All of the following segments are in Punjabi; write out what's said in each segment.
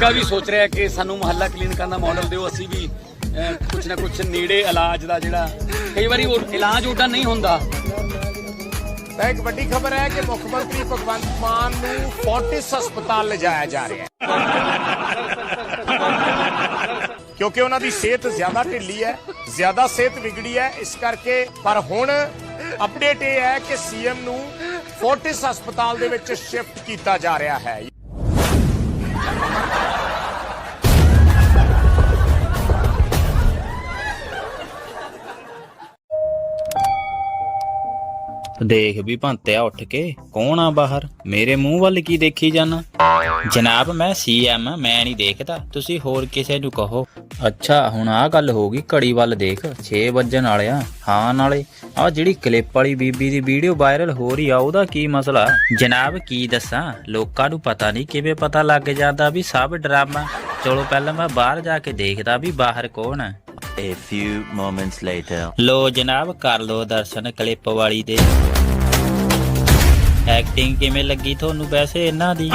ਹਲਕਾ ਵੀ ਸੋਚ ਰਿਹਾ ਕਿ ਸਾਨੂੰ ਮੁਹੱਲਾ ਕਲੀਨਿਕਾਂ ਦਾ ਮਾਡਲ ਦਿਓ ਅਸੀਂ ਵੀ ਅਹ, ਕੁਛ ਨਾ ਕੁਛ ਨੇੜੇ ਇਲਾਜ ਦਾ ਜਿਹੜਾ ਕਈ ਵਾਰੀ ਉਹ ਇਲਾਜ ਉਹਦਾ ਨਹੀਂ ਹੁੰਦਾ। ਤਾਂ ਇੱਕ ਵੱਡੀ ਖਬਰ ਹੈ ਕਿ ਮੁੱਖ ਮੰਤਰੀ ਭਗਵੰਤ ਮਾਨ ਨੂੰ ਫੋਰਟਿਸ ਹਸਪਤਾਲ ਲਿਜਾਇਆ ਜਾ ਰਿਹਾ ਹੈ। ਕਿਉਂਕਿ ਉਹਨਾਂ ਦੀ ਸਿਹਤ ਜ਼ਿਆਦਾ ਢਿੱਲੀ ਹੈ ਜ਼ਿਆਦਾ ਸਿਹਤ ਵਿਗੜੀ ਹੈ ਇਸ ਕਰਕੇ ਪਰ ਹੁਣ ਅਪਡੇਟ ਇਹ ਹੈ ਕਿ ਸੀਐਮ ਨੂੰ ਫੋਰਟਿਸ ਹਸਪਤਾਲ ਦੇ ਵਿੱਚ ਸ਼ਿਫਟ ਕੀਤਾ ਜਾ ਰਿਹਾ ਹੈ। ਦੇਖ ਵੀ ਭੰਤਿਆ ਉੱਠ ਕੇ ਕੌਣ ਆ ਬਾਹਰ? ਮੇਰੇ ਮੂੰਹ ਵੱਲ ਕੀ ਦੇਖੀ ਜਾਣਾ ਜਨਾਬ ਮੈਂ ਸੀਐਮ ਮੈਂ ਨਹੀਂ ਦੇਖਦਾ। ਤੁਸੀਂ ਹੋਰ ਕਿਸੇ ਨੂੰ ਕਹੋ। ਅੱਛਾ ਹੁਣ ਆਹ ਗੱਲ ਹੋ ਗਈ ਘੜੀ ਵੱਲ ਦੇਖ 6 ਵੱਜਣ ਵਾਲਿਆ। ਹਾਂ ਨਾਲੇ ਆ ਜਿਹੜੀ ਕਲਿੱਪ ਵਾਲੀ ਬੀਬੀ ਦੀ ਵੀਡੀਓ ਵਾਇਰਲ ਹੋ ਰਹੀ ਆ ਉਹਦਾ ਕੀ ਮਸਲਾ? ਜਨਾਬ ਕੀ ਦੱਸਾਂ? ਲੋਕਾਂ ਨੂੰ ਪਤਾ ਨਹੀਂ ਕਿਵੇਂ ਪਤਾ ਲੱਗ ਜਾਂਦਾ ਵੀ ਸਭ ਡਰਾਮਾ। ਚਲੋ ਪਹਿਲਾਂ ਮੈਂ ਬਾਹਰ ਜਾ ਕੇ ਦੇਖਦਾ ਵੀ ਬਾਹਰ ਕੌਣ ਹੈ A few moments later. ਲੋ ਜਨਾਬ ਕਰ ਲੋ ਦਰਸ਼ਨ ਕਲਿੱਪ ਵਾਲੀ ਦੇ। ਐਕਟਿੰਗ ਕਿਵੇਂ ਲੱਗੀ ਤੁਹਾਨੂੰ ਵੈਸੇ ਇਹਨਾਂ ਦੀ?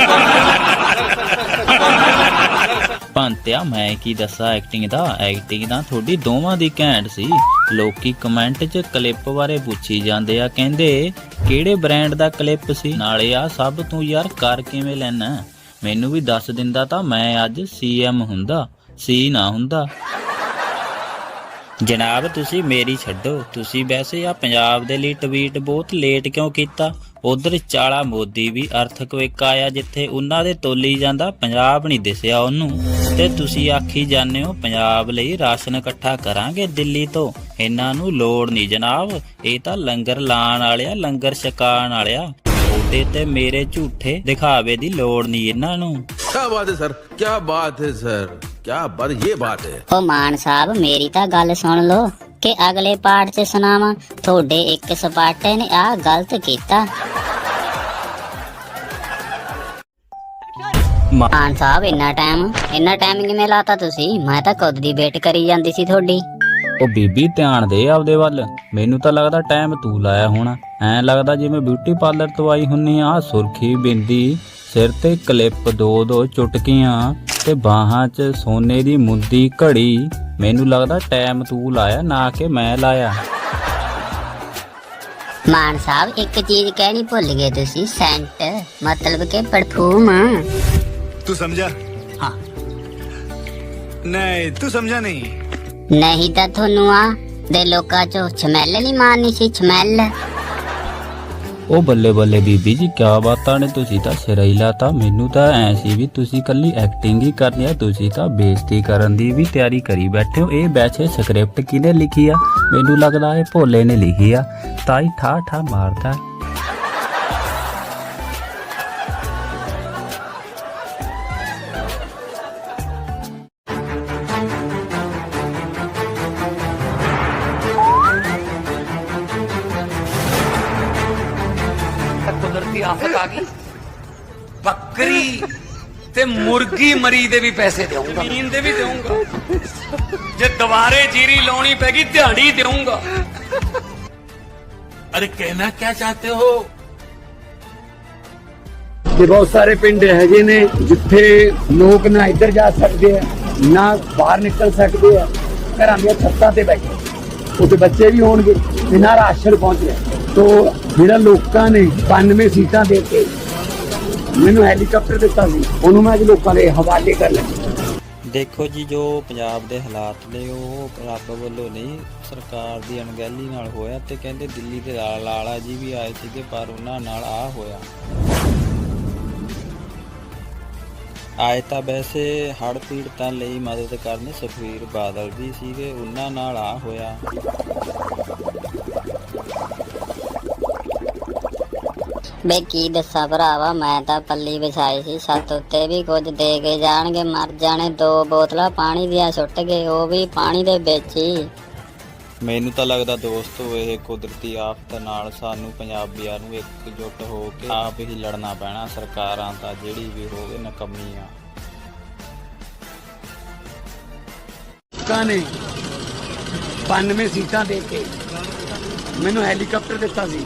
ਪੰਤਿਆ ਮੈਂ ਕੀ ਦੱਸਾਂ ਐਕਟਿੰਗ ਦਾ ਐਕਟਿੰਗ ਤਾਂ ਤੁਹਾਡੀ ਦੋਵਾਂ ਦੀ ਘੈਂਟ ਸੀ। ਲੋਕੀ ਕਮੈਂਟ 'ਚ ਕਲਿੱਪ ਬਾਰੇ ਪੁੱਛੀ ਜਾਂਦੇ ਆ, ਕਹਿੰਦੇ, ਕਿਹੜੇ ਬ੍ਰਾਂਡ ਦਾ ਕਲਿੱਪ ਸੀ? ਨਾਲੇ ਆ, ਸਭ ਤੂੰ ਯਾਰ ਕਰ ਕਿਵੇਂ ਲੈਣਾ? ਮੈਨੂੰ ਵੀ ਦੱਸ ਦਿੰਦਾ ਤਾਂ ਮੈਂ ਅੱਜ ਸੀਐਮ ਹੁੰਦਾ ਸੀ ਨਾ ਹੁੰਦਾ। ਜਨਾਬ, ਤੁਸੀਂ ਮੇਰੀ ਛੱਡੋ। ਤੁਸੀਂ ਵੈਸੇ ਆ ਪੰਜਾਬ ਦੇ ਲਈ ਟਵੀਟ ਬਹੁਤ ਲੇਟ ਕਿਉਂ ਕੀਤਾ? ਉਧਰ ਚਾਲਾ ਮੋਦੀ ਵੀ ਅਰਥਕਵੇਕ ਆਇਆ ਜਿੱਥੇ ਉਹਨਾਂ ਦੇ ਤੋਲੀ ਜਾਂਦਾ ਪੰਜਾਬ ਨਹੀਂ ਦਿਸਿਆ ਉਹਨੂੰ। ਤੇ ਤੁਸੀਂ ਆਖੀ ਜਾਂਦੇ ਹੋ ਪੰਜਾਬ ਲਈ ਰਾਸ਼ਨ ਇਕੱਠਾ ਕਰਾਂਗੇ ਦਿੱਲੀ ਤੋਂ। ਇਹਨਾਂ ਨੂੰ ਲੋੜ ਨਹੀਂ ਜਨਾਬ ਇਹ ਤਾਂ ਲੰਗਰ ਲਾਣ ਵਾਲਿਆ ਲੰਗਰ ਛਕਾਣ ਵਾਲਿਆ। ਉਹਦੇ ਤੇ ਮੇਰੇ ਝੂਠੇ ਦਿਖਾਵੇ ਦੀ ਲੋੜ ਨਹੀਂ ਇਹਨਾਂ ਨੂੰ। ਕੀ ਬਾਤ ਹੈ ਸਰ ਕੀ ਬਾਤ ਹੈ ਸਰ ਕੀ ਬਾਤ ਇਹ ਬਾਤ ਹੈ। ਓ ਮਾਨ ਸਾਹਿਬ ਮੇਰੀ ਤਾਂ ਗੱਲ ਸੁਣ ਲਓ ਕਿ ਅਗਲੇ ਪਾਠ 'ਚ ਸੁਣਾਵਾਂ ਤੁਹਾਡੇ ਇੱਕ ਸਪਾਟੇ ਨੇ ਆਹ ਗਲਤ ਕੀਤਾ। ਮਾਨ ਸਾਹਿਬ ਇੰਨਾ ਟਾਈਮ ਇੰਨਾ ਟਾਈਮ ਕਿਵੇਂ ਲਾਤਾ ਤੁਸੀਂ? ਮੈਂ ਤਾਂ ਕਦ ਦੀ ਵੇਟ ਕਰੀ ਜਾਂਦੀ ਸੀ ਤੁਹਾਡੀ। ਉਹ ਬੀਬੀ ਧਿਆਨ ਦੇ ਆਪਦੇ ਵੱਲ। ਮੈਨੂੰ ਤਾਂ ਲੱਗਦਾ ਟਾਈਮ ਤੂੰ ਲਾਇਆ ਹੋਣਾ। ਐਂ ਲੱਗਦਾ ਜਿਵੇਂ ਬਿਊਟੀ ਪਾਰਲਰ ਤੋਂ ਆਈ ਹੁੰਨੀ ਆ ਸੁਰਖੀ ਬਿੰਦੀ ਸਿਰ ਤੇ ਕਲਿੱਪ ਦੋ ਦੋ ਚੁਟਕੀਆਂ ਤੇ ਬਾਹਾਂ 'ਚ ਸੋਨੇ ਦੀ ਮੁੰਦੀ ਘੜੀ। ਮੈਨੂੰ ਲੱਗਦਾ ਟਾਈਮ ਤੂੰ ਲਾਇਆ ਨਾ ਕਿ ਮੈਂ ਲਾਇਆ। ਮਾਨ ਸਾਹਿਬ ਇੱਕ ਚੀਜ਼ ਕਹਿਣੀ ਭੁੱਲ ਗਏ ਤੁਸੀਂ ਸੈਂਟ ਮਤਲਬ ਕਿ ਪਰਫਿਊਮ तू समझा हाँ नहीं तू समझा नहीं ਨਹੀਂ ਤਾਂ ਤੁਹਾਨੂੰ ਆ ਦੇ ਲੋਕਾਂ 'ਚੋਂ ਸਮੈਲ ਨਹੀਂ ਮਾਰਨੀ ਸੀ ਸਮੈਲ ਉਹ ਬੱਲੇ ਬੱਲੇ ਬੀਬੀ ਜੀ ਕਿਆ ਬਾਤਾਂ ਨੇ ਤੁਸੀਂ ਤਾਂ ਸਿਰ ਹੀ ਲਾਤਾ ਮੈਨੂੰ ਤਾਂ ਐ ਸੀ ਵੀ ਤੁਸੀਂ ਕੱਲੀ ਐਕਟਿੰਗ ਹੀ ਕਰਨੀ ਆ ਤੁਸੀਂ ਤਾਂ ਬੇਇੱਜ਼ਤੀ ਕਰਨ ਦੀ ਵੀ ਤਿਆਰੀ ਕਰੀ ਬੈਠੇ ਹੋ ਇਹ ਵੈਸੇ ਸਕ੍ਰਿਪਟ ਕਿਹਨੇ ਲਿਖੀ ਆ ਮੈਨੂੰ ਲੱਗਦਾ ਇਹ ਭੋਲੇ ਨੇ ਲਿਖੀ ਆ ਤਾਂ ਹੀ ਠਾ ਠਾ ਮਾਰਦਾ ਮੁਰਗੀ ਮਰੀ ਦੇ ਵੀ ਪੈਸੇ ਦੇਵਾਂਗਾ ਜ਼ਮੀਨ ਦੇ ਵੀ ਦੇਵਾਂਗਾ ਜੇ ਦੁਬਾਰੇ ਜੀਰੀ ਲਾਉਣੀ ਪੈਗੀ ਦਿਹਾੜੀ ਦੇਵਾਂਗਾ अरे कहना क्या चाहते हो ਤੇ ਬਹੁਤ ਸਾਰੇ ਪਿੰਡ ਹੈਗੇ ਨੇ ਜਿੱਥੇ ਲੋਕ ਨਾ ਇੱਧਰ ਜਾ ਸਕਦੇ ਆ ਨਾ ਬਾਹਰ ਨਿਕਲ ਸਕਦੇ ਆ ਘਰਾਂ ਦੀਆਂ ਛੱਤਾਂ ਤੇ ਬੈਠੇ ਉੱਥੇ ਬੱਚੇ ਵੀ ਹੋਣਗੇ ਤੇ ਨਾ ਰਾਸ਼ਨ ਪਹੁੰਚ ਰਿਹਾ ਤੋ ਜਿਹੜਾ ਲੋਕਾਂ ਨੇ 92 ਸੀਟਾਂ ਦੇ ਕੇ ਮੈਨੂੰ ਹੈਲੀਕਾਪਟਰ ਦਿੱਤਾ ਸੀ। ਉਹਨੂੰ ਮੈਂ ਅੱਜ ਲੋਕਾਂ ਦੇ ਹਵਾਲੇ ਕਰ ਲਿਆ। ਦੇਖੋ ਜੀ, ਜੋ ਪੰਜਾਬ ਦੇ ਹਾਲਾਤ ਨੇ, ਉਹ ਰੱਬ ਵੱਲੋਂ ਨਹੀਂ, ਸਰਕਾਰ ਦੀ ਅਣਗਹਿਲੀ ਨਾਲ ਹੋਇਆ ਤੇ ਕਹਿੰਦੇ ਦਿੱਲੀ ਦੇ ਲਾਲਾ ਜੀ ਵੀ ਆਏ ਸੀਗੇ, ਪਰ ਉਹਨਾਂ ਨਾਲ ਆ ਹੋਇਆ। ਆਏ ਤਾਂ ਵੈਸੇ ਹੜ੍ਹ ਪੀੜਤਾਂ ਲਈ ਮਦਦ ਕਰਨ ਸੁਖਵੀਰ ਬਾਦਲ ਵੀ ਸੀਗੇ, ਉਹਨਾਂ ਨਾਲ ਆ ਹੋਇਆ। ਬੇ ਕੀ ਦੱਸਾਂ ਭਰਾਵਾ ਮੈਂ ਤਾਂ ਪੱਲੀ ਵਿਛਾਈ ਸੀ ਛੱਤ ਉੱਤੇ ਵੀ ਕੁਝ ਦੇ ਕੇ ਜਾਣਗੇ ਮਰ ਜਾਣੇ ਦੋ ਬੋਤਲਾਂ ਪਾਣੀ ਦੀਆਂ ਸੁੱਟ ਗਏ ਉਹ ਵੀ ਪਾਣੀ ਦੇ ਵਿੱਚ ਹੀ। ਮੈਨੂੰ ਤਾਂ ਲੱਗਦਾ ਦੋਸਤੋ ਇਹ ਕੁਦਰਤੀ ਆਫਤ ਨਾਲ ਸਾਨੂੰ ਪੰਜਾਬੀਆਂ ਨੂੰ ਇਕਜੁੱਟ ਹੋ ਕੇ ਆਪ ਹੀ ਲੜਨਾ ਪੈਣਾ ਸਰਕਾਰਾਂ ਤਾਂ ਜਿਹੜੀ ਵੀ ਹੋਵੇ ਨਕਮੀ ਆ। ਲੋਕਾਂ ਨੇ 92 ਸੀਟਾਂ ਦੇ ਕੇ ਮੈਨੂੰ ਹੈਲੀਕਾਪਟਰ ਦਿੱਤਾ ਸੀ।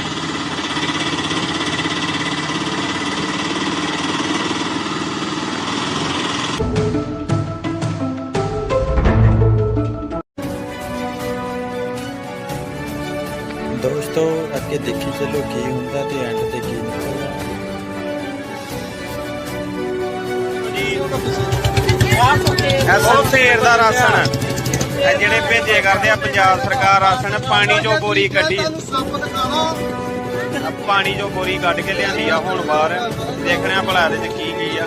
ਦੇਖੀ ਚੱਲੋ ਕੀ ਹੁੰਦਾ ਤੇ ਐਂਡ ਤੇ ਕੀ ਨਿਕਲਦਾ ਐਸੋ ਢੇਰ ਦਾ ਰਾਸ਼ਨ। ਇਹ ਜਿਹੜੇ ਭੇਜੇ ਕਰਦੇ ਆ ਪੰਜਾਬ ਸਰਕਾਰ ਰਾਸ਼ਨ ਪਾਣੀ ਚੋਂ ਬੋਰੀ ਕੱਢੀ। ਪਾਣੀ ਚੋਂ ਬੋਰੀ ਕੱਢ ਕੇ ਲਿਆਂਦੀ ਆ ਹੁਣ ਬਾਹਰ। ਦੇਖਣੇ ਆ ਭਲਾ ਇਹਦੇ ਚ ਕੀ ਕੀ ਆ।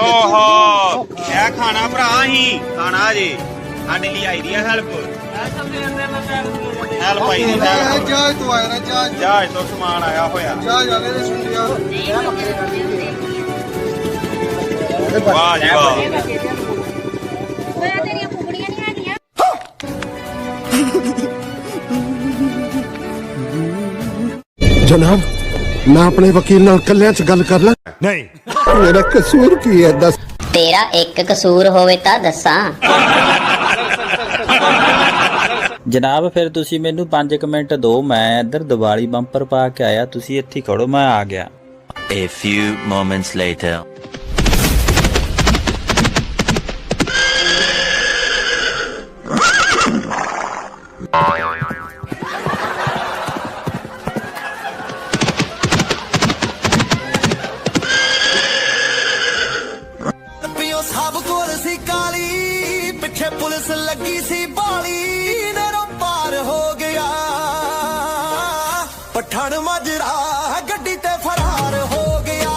ਓਹੋ ਇਹ ਖਾਣਾ ਭਰਾ ਹੀ ਖਾਣਾ ਜੀ। ਸਾਡੇ ਲਈ ਆਈ ਦੀ ਹੈਲਪ। ਹੈਲਪ ਆਈ ਦੀ ਹੈਲਪ। ਜਹਾਜ਼ ਤੋਂ ਆਇਆ ਨਾ ਜਹਾਜ਼ ਜਹਾਜ਼ ਤੋਂ ਸਮਾਨ ਆਇਆ ਹੋਇਆ। ਜਹਾਜ਼ ਵਾਲੇ ਨੇ ਸੁਣ ਲਿਆ। ਵਾਹ ਜੀ ਵਾਹ। ਮੈਂ ਤੇਰੀਆਂ ਕੁਕੜੀਆਂ ਨਹੀਂ ਹੈਗੀਆਂ ਜਨਾਬ ਮੈਂ ਆਪਣੇ ਵਕੀਲ ਨਾਲ ਕੱਲਿਆਂ ਚ ਗੱਲ ਕਰ ਲਾਂ। ਨਹੀਂ। ਮੇਰਾ ਕਸੂਰ ਕੀ ਹੈ? ਦੱਸ। ਤੇਰਾ ਇੱਕ ਕਸੂਰ ਹੋਵੇ ਤਾਂ ਦੱਸਾਂ। ਜਨਾਬ ਫਿਰ ਤੁਸੀਂ ਮੈਨੂੰ 5 ਮਿੰਟ ਦਿਓ ਮੈਂ ਇੱਧਰ ਦੀਵਾਲੀ ਬੰਪਰ ਪਾ ਕੇ ਆਇਆ ਤੁਸੀਂ ਇੱਥੇ ਖੜੋ ਮੈਂ ਆ ਗਿਆ। A few moments later. Pathan Majra ਗੱਡੀ ਤੇ ਫਰਾਰ ਹੋ ਗਿਆ।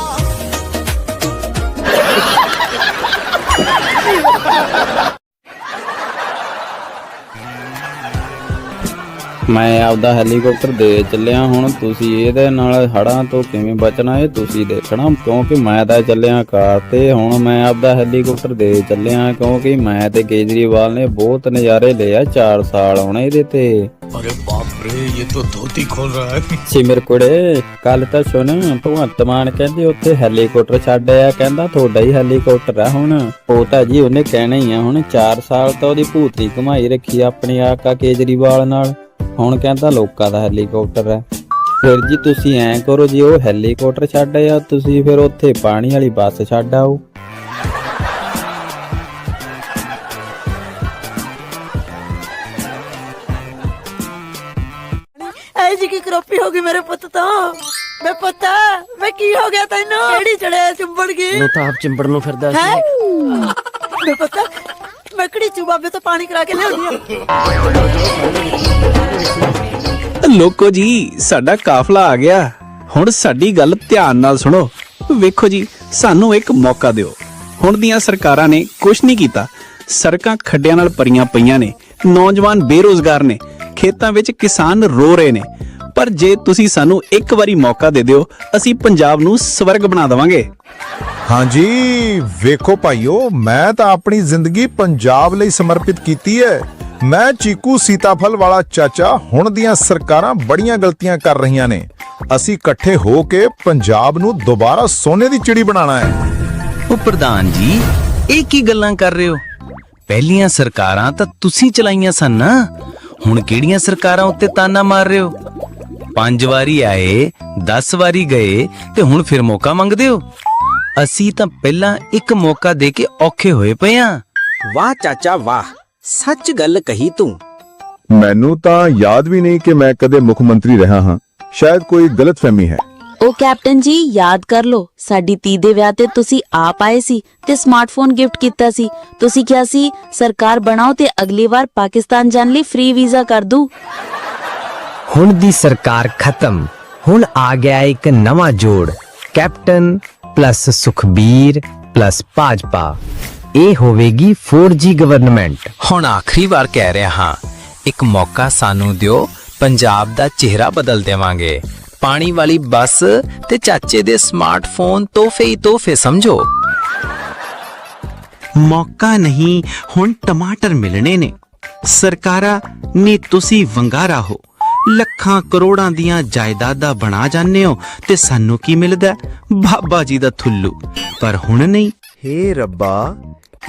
ਮੈਂ ਆਪਦਾ ਹੈਲੀਕਾਪਟਰ ਦੇ ਚੱਲਿਆ ਹੁਣ ਤੁਸੀਂ ਇਹਦੇ ਨਾਲ ਹੜਾਂ ਤੋਂ ਕਿਵੇਂ ਬਚਣਾ ਇਹ ਤੁਸੀਂ ਦੇਖਣਾ ਕਿਉਂਕਿ ਮੈਂ ਤਾਂ ਚੱਲਿਆ ਕਾਰ ਤੇ ਹੁਣ ਮੈਂ ਆਪਦਾ ਹੈਲੀਕਾਪਟਰ ਦੇ ਚੱਲਿਆ ਕਿਉਂਕਿ ਮੈਂ ਤੇ ਕੇਜਰੀਵਾਲ ਨੇ ਬਹੁਤ ਨਜ਼ਾਰੇ ਲਏ ਆ 4 ਸਾਲ ਹੁਣ ਇਹਦੇ ਤੇ। ਅਰੇ ਬਾਪ ਰੇ ਇਹ ਤਾਂ ਧੋਤੀ ਖੋਲ ਰਹਾ ਹੈ। ਸਿਮਰ ਕੁੜੇ ਕੱਲ ਤਾਂ ਸੁਣ ਭਗਵੰਤ ਮਾਨ ਕਹਿੰਦੇ ਉੱਥੇ ਹੈਲੀਕਾਪਟਰ ਛੱਡ ਆਇਆ ਕਹਿੰਦਾ ਤੁਹਾਡਾ ਹੀ ਹੈਲੀਕਾਪਟਰ ਆ ਹੁਣ। ਉਹ ਤਾਂ ਜੀ ਉਹਨੇ ਕਹਿਣਾ ਹੀ ਆ ਹੁਣ 4 ਸਾਲ ਤਾਂ ਉਹਦੀ ਭੂਤਰੀ ਕਮਾਈ ਰੱਖੀ ਆ ਆਪਣੀ ਆਕਾ ਕੇਜਰੀਵਾਲ ਨਾਲ। ਹੁਣ ਕਹਿੰਦਾ ਲੋਕਾਂ ਦਾ ਹੈਲੀਕਾਪਟਰ ਹੈ। ਫਿਰ ਜੀ ਤੁਸੀਂ ਐਂ ਕਰੋ ਜੀ ਉਹ ਹੈਲੀਕਾਪਟਰ ਛੱਡ ਆਇਆ ਤੁਸੀਂ ਫਿਰ ਉੱਥੇ ਪਾਣੀ ਵਾਲੀ ਬੱਸ ਛੱਡ ਆਓ। ਐ ਜੀ ਕੀ ਕਰੋਪੀ ਹੋ ਗਈ ਮੇਰੇ ਪੁੱਤ ਤੋਂ? ਮੈਂ ਪੁੱਤ ਮੈਂ ਕੀ ਹੋ ਗਿਆ ਤੈਨੂੰ? ਕਿਹੜੀ ਚੜਿਆ ਚੁੰਬੜ ਗਈ? ਨੂੰ ਤਾਂ ਆਪ ਚਿੰਬੜ ਨੂੰ ਫਿਰਦਾ ਸੀ। ਮੈਂ ਪੁੱਤ ਮੈਂ ਕਿਹੜੀ ਚੂ ਤੋਂ ਪਾਣੀ ਕਰਾ ਕੇ ਲਿਆਉਣੀ ਆ ਲੋਕੋ ਜੀ, ਸਾਡਾ ਕਾਫਲਾ ਆ ਗਿਆ। ਹੁਣ ਸਾਡੀ ਗੱਲ ਧਿਆਨ ਨਾਲ ਸੁਣੋ। ਵੇਖੋ ਜੀ, ਸਾਨੂੰ ਇੱਕ ਮੌਕਾ ਦਿਓ। ਹੁਣ ਦੀਆਂ ਸਰਕਾਰਾਂ ਨੇ ਕੁਝ ਨਹੀਂ ਕੀਤਾ। ਸੜਕਾਂ ਖੱਡਿਆਂ ਨਾਲ ਪਰੀਆਂ ਪਈਆਂ ਨੇ। ਨੌਜਵਾਨ ਬੇਰੋਜ਼ਗਾਰ ਨੇ। ਖੇਤਾਂ ਵਿੱਚ ਕਿਸਾਨ ਰੋ ਰਹੇ ਨੇ। ਪਰ ਜੇ ਤੁਸੀਂ ਸਾਨੂੰ ਇੱਕ ਵਾਰੀ ਮੌਕਾ ਦੇ ਦਿਓ, ਅਸੀਂ ਪੰਜਾਬ ਨੂੰ ਸਵਰਗ ਬਣਾ ਦੇਵਾਂਗੇ। ਹਾਂਜੀ, ਵੇਖੋ ਭਾਈਓ, ਮੈਂ ਤਾਂ ਆਪਣੀ ਜ਼ਿੰਦਗੀ ਪੰਜਾਬ ਲਈ ਸਮਰਪਿਤ ਕੀਤੀ ਹੈ। ਮੈਂ ਚੀਕੂ ਸੀਤਾਫਲ ਵਾਲਾ ਚਾਚਾ ਹੁਣ ਦੀਆਂ ਸਰਕਾਰਾਂ ਬੜੀਆਂ ਗਲਤੀਆਂ ਕਰ ਰਹੀਆਂ ਨੇ। ਅਸੀਂ ਇਕੱਠੇ ਹੋ ਕੇ ਪੰਜਾਬ ਨੂੰ ਦੁਬਾਰਾ ਸੋਨੇ ਦੀ ਚਿੜੀ ਬਣਾਉਣਾ ਹੈ। ਉਹ ਪ੍ਰਧਾਨ ਜੀ, ਇਹ ਕੀ ਗੱਲਾਂ ਕਰ ਰਹੇ ਹੋ? ਪਹਿਲੀਆਂ ਸਰਕਾਰਾਂ ਤਾਂ ਤੁਸੀਂ ਚਲਾਈਆਂ ਸਨ ਨਾ। ਹੁਣ ਕਿਹੜੀਆਂ ਸਰਕਾਰਾਂ ਉੱਤੇ ਤਾਨਾ ਮਾਰ ਰਹੇ ਹੋ? ਪੰਜ ਵਾਰੀ ਆਏ 10 ਵਾਰੀ ਗਏ ਤੇ ਹੁਣ ਫਿਰ ਮੌਕਾ ਮੰਗਦੇ ਹੋ? ਅਸੀਂ ਤਾਂ ਪਹਿਲਾਂ ਇੱਕ ਮੌਕਾ ਦੇ ਕੇ ਔਖੇ ਹੋਏ ਪਏ ਆ। ਵਾਹ ਚਾਚਾ ਵਾਹ। ਸੱਚ ਗੱਲ ਕਹੀ ਤੂੰ। ਮੈਨੂੰ ਤਾਂ ਯਾਦ ਵੀ ਨਹੀਂ ਕਿ ਮੈਂ ਕਦੇ ਮੁੱਖ ਮੰਤਰੀ ਰਿਹਾ ਹਾਂ। ਸ਼ਾਇਦ ਕੋਈ ਗਲਤਫਹਿਮੀ ਹੈ। ਉਹ ਕੈਪਟਨ ਜੀ ਯਾਦ ਕਰ ਲਓ ਸਾਡੀ ਤੀ ਦੇ ਵਿਆਹ ਤੇ ਤੁਸੀਂ ਆਪ ਆਏ ਸੀ ਤੇ ਸਮਾਰਟਫੋਨ ਗਿਫਟ ਕੀਤਾ ਸੀ। ਤੁਸੀਂ ਕਿਹਾ ਸੀ ਸਰਕਾਰ ਬਣਾਓ ਤੇ ਅਗਲੀ ਵਾਰ ਪਾਕਿਸਤਾਨ ਜਾਣ ਲਈ ਫ੍ਰੀ ਵੀਜ਼ਾ ਕਰ ਦੂ। ਹੁਣ ਦੀ ਸਰਕਾਰ ਖਤਮ। ਹੁਣ ਆ ਗਿਆ ਇੱਕ ਨਵਾਂ ਜੋੜ captain plus Sukhbir plus Bhajpa ਇਹ ਹੋਵੇਗੀ 4G ਗਵਰਨਮੈਂਟ ਹੁਣ ਆਖਰੀ ਵਾਰ ਕਹਿ ਰਿਹਾ ਹਾਂ ਇੱਕ ਮੌਕਾ ਸਾਨੂੰ ਦਿਓ ਪੰਜਾਬ ਦਾ ਚਿਹਰਾ ਬਦਲ ਦੇਵਾਂਗੇ। ਪਾਣੀ ਵਾਲੀ ਬੱਸ ਤੇ ਚਾਚੇ ਦੇ ਸਮਾਰਟਫੋਨ ਤੋਹਫੇ ਹੀ ਤੋਹਫੇ ਸਮਝੋ। ਮੌਕਾ ਨਹੀਂ ਹੁਣ ਟਮਾਟਰ ਮਿਲਣੇ ਨੇ। ਸਰਕਾਰਾਂ ਨੇ ਤੁਸੀਂ ਵੰਗਾਰਾ ਹੋ। ਲੱਖਾਂ ਕਰੋੜਾਂ ਦੀਆਂ ਜਾਇਦਾਦਾਂ ਬਣਾ ਜਾਂਦੇ ਹੋ ਤੇ ਸਾਨੂੰ ਕੀ ਮਿਲਦਾ? ਬਾਬਾ ਜੀ ਦਾ ਥੁੱਲੂ। ਪਰ ਹੁਣ ਨਹੀਂ। ਹੇ ਰੱਬਾ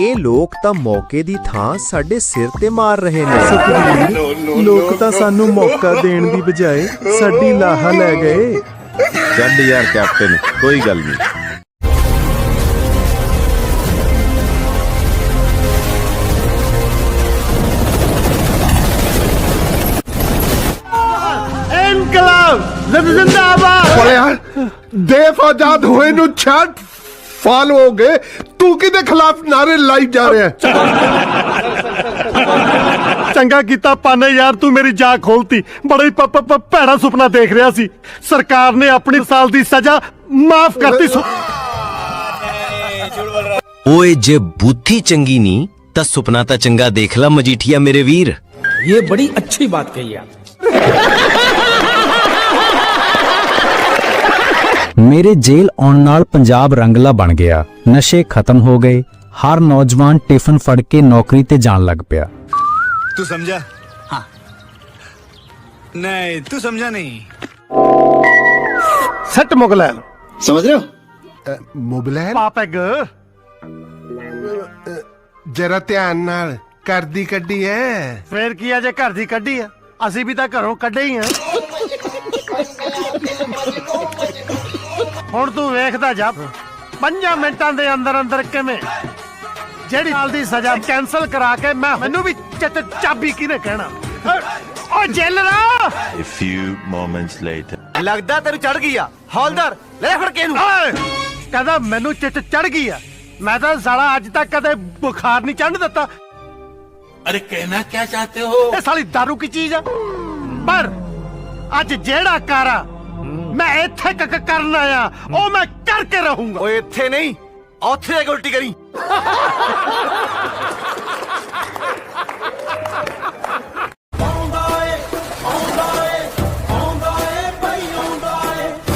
ਇਹ ਲੋਕ ਤਾਂ ਮੌਕੇ ਦੀ ਥਾਂ ਸਾਡੇ ਸਿਰ ਤੇ ਮਾਰ ਰਹੇ ਨੇ। ਲੋਕ ਤਾਂ ਸਾਨੂੰ ਮੌਕਾ ਦੇਣ ਦੀ ਬਜਾਏ ਸਾਡੀ ਲਾਹਾ ਲੈ ਗਏ। ਚੱਲ ਯਾਰ ਕੈਪਟਨ ਕੋਈ ਗੱਲ ਨਹੀਂ। ਇਨਕਲਾਬ ਜ਼ਿੰਦਾਬਾਦ। ਯਾਰ ਦੇਫ ਆਜ਼ਾਦ ਹੋਏ ਨੂੰ ਛੱਡ ਫਾਲ ਹੋ ਗਏ। ਤੂੰ ਕਿਹਦੇ ਖਿਲਾਫ ਨਾਰੇ ਲਾਈ ਜਾ ਰਿਹਾ? ਚੰਗਾ ਕੀਤਾ ਪਾਨੇ ਯਾਰ ਤੂੰ ਮੇਰੀ ਜਾਗ ਖੋਲਤੀ। ਬੜਾ ਹੀ ਭੈੜਾ ਸੁਪਨਾ ਦੇਖ ਰਿਹਾ ਸੀ। ਸਰਕਾਰ ਨੇ ਆਪਣੀ ਸਾਲ ਦੀ ਸਜ਼ਾ ਮਾਫ ਕਰਤੀ ਓਏ ਜੇ ਬੁੱਧੀ ਚੰਗੀ ਨਹੀਂ ਤਾਂ ਸੁਪਨਾ ਤਾਂ ਚੰਗਾ ਦੇਖ ਲਾ ਮਜੀਠੀਆ ਮੇਰੇ ਵੀਰ। ਇਹ ਬੜੀ ਅੱਛੀ ਬਾਤ ਕਹੀ ਆ। ਮੇਰੇ ਜੇਲ੍ਹ ਆਉਣ ਨਾਲ ਪੰਜਾਬ ਰੰਗਲਾ ਬਣ ਗਿਆ। ਨਸ਼ੇ ਖਤਮ ਹੋ ਗਏ। ਹਰ ਨੌਜਵਾਨ ਟਿਫਨ ਫੜ ਕੇ ਨੌਕਰੀ ਤੇ ਜਾਣ ਲੱਗ ਪਿਆ। ਤੂੰ ਸਮਝਾ ਹਾਂ। ਨਹੀਂ ਤੂੰ ਸਮਝਾ ਨਹੀਂ। ਸੱਟ ਮੁਗਲੈਨ ਸਮਝ ਰਹੇ ਹੋ? ਮੁਗਲੈਨ ਪਾਪੈਗ ਜਰਾ ਧਿਆਨ ਨਾਲ। ਕਰਦੀ ਕੱਢੀ ਐ। ਫੇਰ ਕੀ ਆ ਜੇ ਘਰ ਦੀ ਕੱਢੀ ਆ? ਅਸੀਂ ਵੀ ਤਾਂ ਘਰੋਂ ਕੱਢੇ ਹੀ ਆ। ਹੁਣ ਤੂੰ ਵੇਖਦਾ ਜਾ ਪੰਜਾਂ ਮਿੰਟਾਂ ਦੇ ਅੰਦਰ ਅੰਦਰ ਕਿਵੇਂ ਜਿਹੜੀ ਨਾਲ ਦੀ ਸਜ਼ਾ ਕੈਨਸਲ ਕਰਾ ਕੇ ਮੈਂ ਮੈਨੂੰ ਵੀ ਚ- ਚ- ਚਾਬੀ ਕਿਹਨੇ ਕਹਿਣਾ ਓ- ਓ ਜੇਲਰਾ A few moments later. ਲੱਗਦਾ ਤੈਨੂੰ ਚੜ ਗਈ ਆ ਹੌਲਦਾਰ ਲੈ ਫੜ ਕੇ ਇਹਨੂੰ ਕਹਿੰਦਾ ਮੈਨੂੰ ਚਿੱਟ ਚੜ ਗਈ ਆ ਮੈਂ ਤਾਂ ਸਾਲਾ ਅੱਜ ਤੱਕ ਕਦੇ ਬੁਖਾਰ ਨਹੀਂ ਚੜਨ ਦਿੱਤਾ अरे कहना क्या चाहते हो ਇਹ ਸਾਲੀ दारू ਕੀ ਚੀਜ਼ ਆ ਪਰ ਅੱਜ ਜਿਹੜਾ ਕਾਰਾ ਮੈਂ ਇੱਥੇ ਕ- ਕ- ਕਰਨ ਆਇਆ ਉਹ ਮੈਂ ਕਰਕੇ ਰਹੂੰਗਾ ਓਏ ਇੱਥੇ ਨਹੀਂ ਉੱਥੇ ਜਾ ਕੇ ਉਲਟੀ ਕਰੀ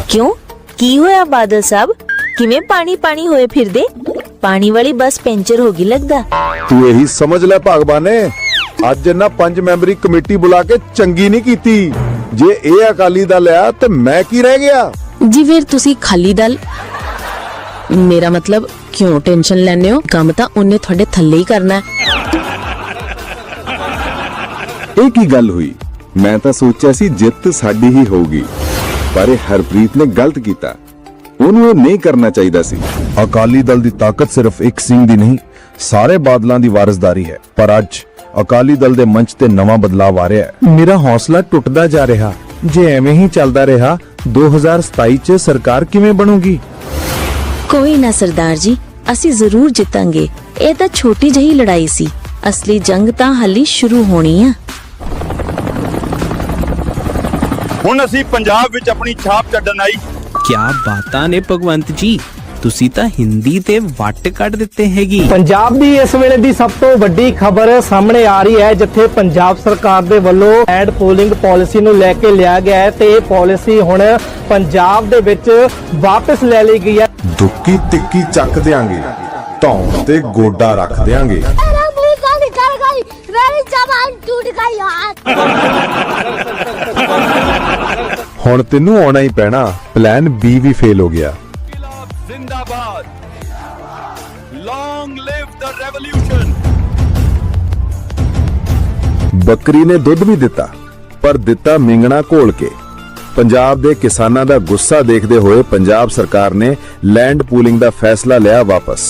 ਕਿਉਂ ਕੀ ਹੋਇਆ ਬਾਦਲ ਸਾਹਿਬ ਕਿਵੇਂ ਪਾਣੀ ਪਾਣੀ ਹੋਏ ਫਿਰਦੇ ਪਾਣੀ ਵਾਲੀ ਬੱਸ ਪੈਂਚਰ ਹੋ ਗਈ ਲੱਗਦਾ ਤੂੰ ਇਹੀ ਸਮਝ ਲੈ ਭਗਵਾਨ ਨੇ ਅੱਜ ਇਹਨਾਂ ਪੰਜ ਮੈਂਬਰੀ ਕਮੇਟੀ ਬੁਲਾ ਕੇ ਚੰਗੀ ਨਹੀਂ ਕੀਤੀ ਜੇ ਇਹ ਅਕਾਲੀ ਦਲ ਆ ਤੇ ਮੈਂ ਕੀ ਰਹਿ ਗਿਆ? ਜੀ ਫਿਰ ਤੁਸੀਂ ਖਾਲੀ ਦਲ। ਮੇਰਾ ਮਤਲਬ ਕਿਉਂ ਟੈਨਸ਼ਨ ਲੈਂਦੇ ਹੋ? ਕੰਮ ਤਾਂ ਉਹਨੇ ਤੁਹਾਡੇ ਥੱਲੇ ਹੀ ਕਰਨਾ ਹੈ। ਇਹ ਕੀ ਗੱਲ ਹੋਈ? ਮੈਂ ਤਾਂ ਸੋਚਿਆ ਸੀ ਜਿੱਤ ਸਾਡੀ ਹੀ ਹੋਊਗੀ ਪਰ ਇਹ ਹਰਪ੍ਰੀਤ ਨੇ ਗਲਤ ਕੀਤਾ। ਉਹਨੂੰ ਇਹ ਨਹੀਂ ਕਰਨਾ ਚਾਹੀਦਾ ਸੀ। ਅਕਾਲੀ ਦਲ ਦੀ ਤਾਕਤ ਸਿਰਫ ਇੱਕ ਸਿੰਘ ਦੀ ਨਹੀਂ ਸਾਰੇ ਬਾਦਲਾਂ ਦੀ ਵਾਰਸਦਾਰੀ ਹੈ। ਪਰ ਅੱਜ ਅਕਾਲੀ ਦਲ ਦੇ ਮੰਚ ਤੇ ਨਵਾਂ ਬਦਲਾਅ ਆ ਰਿਹਾ ਹੈ। ਮੇਰਾ ਹੌਸਲਾ ਟੁੱਟਦਾ ਜਾ ਰਿਹਾ। ਜੇ ਐਵੇਂ ਹੀ ਚੱਲਦਾ ਰਿਹਾ 2027 ਚ ਸਰਕਾਰ ਕਿਵੇਂ ਬਣੂਗੀ? ਕੋਈ ਨਾ ਸਰਦਾਰ ਜੀ ਅਸੀਂ ਜ਼ਰੂਰ ਜਿੱਤਾਂਗੇ। ਇਹ ਤਾਂ ਛੋਟੀ ਜਿਹੀ ਲੜਾਈ ਸੀ। ਅਸਲੀ ਜੰਗ ਤਾਂ ਹਾਲੀ ਸ਼ੁਰੂ ਹੋਣੀ ਆ। ਹੁਣ ਅਸੀਂ ਪੰਜਾਬ ਵਿੱਚ ਆਪਣੀ ਛਾਪ ਛੱਡਣ ਆਈ। ਕਿਆ ਬਾਤਾਂ ਨੇ ਭਗਵੰਤ ਜੀ। ਤੁਸੀਂ ਤਾਂ ਹਿੰਦੀ ਤੇ ਵੱਟ ਕੱਢ ਦਿੱਤੇ ਹੈਗੀ। ਪੰਜਾਬ ਦੀ ਇਸ ਵੇਲੇ ਦੀ ਸਭ ਤੋਂ ਵੱਡੀ ਖਬਰ ਸਾਹਮਣੇ ਆ ਰਹੀ ਹੈ ਜਿੱਥੇ ਪੰਜਾਬ ਸਰਕਾਰ ਦੇ ਵੱਲੋਂ ਐਡ ਪੋਲਿੰਗ ਪਾਲਿਸੀ ਨੂੰ ਲੈ ਕੇ ਲਿਆ ਗਿਆ ਹੈ ਤੇ ਇਹ ਪਾਲਿਸੀ ਹੁਣ ਪੰਜਾਬ ਦੇ ਵਿੱਚ ਵਾਪਸ ਲੈ ਲਈ ਗਈ ਹੈ। ਦੁੱਕੀ ਤਿੱਕੀ ਚੱਕ ਦੇਾਂਗੇ ਧੌਣ ਤੇ ਗੋਡਾ ਰੱਖ ਦੇਾਂਗੇ ਹੁਣ ਤੈਨੂੰ ਆਉਣਾ ਹੀ ਪੈਣਾ ਪਲਾਨ ਬੀ ਵੀ ਫੇਲ ਹੋ ਗਿਆ। ਜ਼ਿੰਦਾਬਾਦ ਲੌਂਗ ਲਿਵ ਦ ਰੈਵੋਲੂਸ਼ਨ ਬੱਕਰੀ ਨੇ ਦੁੱਧ ਵੀ ਦਿੱਤਾ, ਪਰ ਦਿੱਤਾ ਮਿੰਗਣਾ ਘੋਲ ਕੇ। ਪੰਜਾਬ ਦੇ ਕਿਸਾਨਾਂ ਦਾ ਗੁੱਸਾ ਦੇਖਦੇ ਹੋਏ ਪੰਜਾਬ ਸਰਕਾਰ ਨੇ ਲੈਂਡ ਪੂਲਿੰਗ ਦਾ ਫੈਸਲਾ ਲਿਆ ਵਾਪਸ।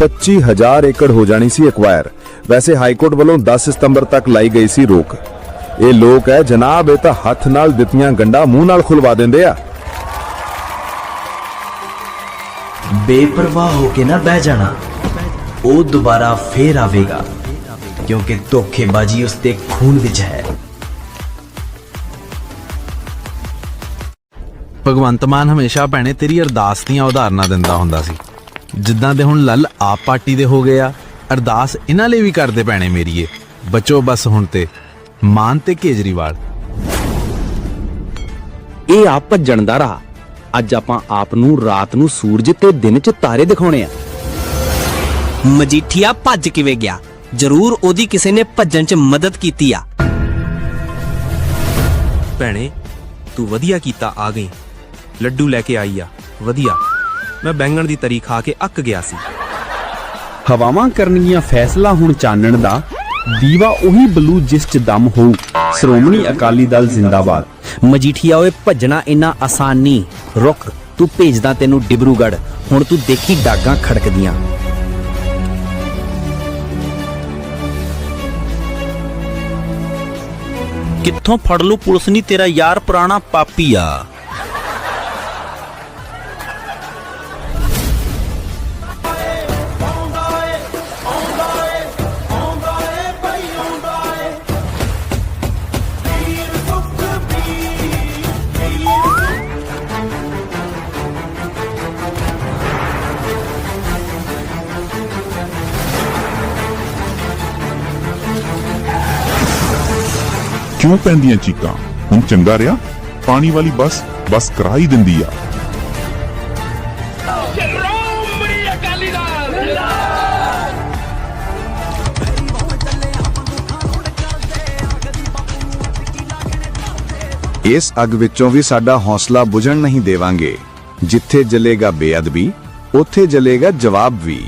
25000 ਏਕੜ ਹੋ ਜਾਣੀ ਸੀ ਐਕਵਾਇਰ ਵੈਸੇ ਹਾਈ ਕੋਰਟ ਵੱਲੋਂ 10 ਸਤੰਬਰ ਤੱਕ ਲਾਈ ਗਈ ਸੀ ਰੋਕ। ਇਹ ਲੋਕ ਹੈ, ਜਨਾਬ, ਇਹ ਤਾਂ ਹੱਥ ਨਾਲ ਦਿੱਤੀਆਂ ਗੰਡਾ ਮੂੰਹ ਨਾਲ ਖੁਲਵਾ ਦਿੰਦੇ ਆ। ਬੇਪਰਵਾਹ ਹੋ ਕੇ ਨਾ ਬਹਿ ਜਾਣਾ ਉਹ ਦੁਬਾਰਾ ਫੇਰ ਆਵੇਗਾ ਕਿਉਂਕਿ ਧੋਖੇਬਾਜ਼ੀ ਉਸ ਦੇ ਖੂਨ ਵਿੱਚ ਹੈ। ਭਗਵੰਤ ਮਾਨ ਹਮੇਸ਼ਾ ਭੈਣੇ ਤੇਰੀ ਅਰਦਾਸ ਦੀਆਂ ਉਦਾਹਰਨਾਂ ਦਿੰਦਾ ਹੁੰਦਾ ਸੀ। ਜਿੱਦਾਂ ਦੇ ਹੁਣ ਲੱਲ ਆਪ ਪਾਰਟੀ ਦੇ ਹੋ ਗਏ ਆ ਅਰਦਾਸ ਇਹਨਾਂ ਲਈ ਵੀ ਕਰਦੇ ਭੈਣੇ ਮੇਰੀਏ। ਬਚੋ ਬਸ ਹੁਣ ਤੇ ਮਾਨ ਤੇ ਕੇਜਰੀਵਾਲ। ਇਹ ਆ ਭੱਜਣ ਦਾ ਰਾਹ। ਅੱਜ ਆਪਾਂ ਆਪ ਨੂੰ ਰਾਤ ਨੂੰ ਸੂਰਜ ਤੇ ਦਿਨ 'ਚ ਤਾਰੇ ਦਿਖਾਉਣੇ ਆ। ਮਜੀਠੀਆ ਭੱਜ ਕਿਵੇਂ ਗਿਆ? ਜ਼ਰੂਰ ਉਹਦੀ ਕਿਸੇ ਨੇ ਭੱਜਣ 'ਚ ਮਦਦ ਕੀਤੀ ਆ। ਭੈਣੇ ਤੂੰ ਵਧੀਆ ਕੀਤਾ ਆ ਗਈ। ਲੱਡੂ ਲੈ ਕੇ ਆਈ ਆ। ਵਧੀਆ। ਮੈਂ ਬੈਂਗਣ ਦੀ ਤਰੀ ਖਾ ਕੇ ਅੱਕ ਗਿਆ ਸੀ। ਹਵਾਵਾਂ ਕਰਨਗੀਆਂ ਫੈਸਲਾ ਹੁਣ ਚਾਨਣ ਦਾ। ਦੀਵਾ ਉਹੀ ਬਲੂ ਜਿਸ 'ਚ ਦਮ ਹੋਊ। ਸ਼੍ਰੋਮਣੀ ਅਕਾਲੀ ਦਲ ਜ਼ਿੰਦਾਬਾਦ। ਮਜੀਠੀਆ, ਓਏ ਭੱਜਣਾ ਇੰਨਾ ਆਸਾਨ ਨਹੀਂ। ਰੁਕ, ਤੂੰ ਭੇਜਦਾ ਤੈਨੂੰ ਡਿਬਰੂਗੜ ਹੁਣ ਤੂੰ ਦੇਖੀ ਡਾਗਾਂ ਖੜਕਦੀਆਂ। ਕਿੱਥੋਂ ਫੜ ਲੂ ਪੁਲਿਸ ਨਹੀਂ ਤੇਰਾ ਯਾਰ ਪੁਰਾਣਾ ਪਾਪੀ ਆ। ਕਿਉਂ ਪੈਂਦੀਆਂ ਚੀਕਾਂ? ਹੁਣ ਚੰਗਾ ਰਿਹਾ? ਪਾਣੀ ਵਾਲੀ ਬੱਸ ਬੱਸ ਕਰਾ ਹੀ ਦਿੰਦੀ ਆ। ਇਸ ਅੱਗ ਵਿੱਚੋਂ ਵੀ ਸਾਡਾ ਹੌਸਲਾ ਬੁਝਣ ਨਹੀਂ ਦੇਵਾਂਗੇ। ਜਿੱਥੇ ਜਲੇਗਾ ਬੇਅਦਬੀ, ਉੱਥੇ ਜਲੇਗਾ ਜਵਾਬ ਵੀ।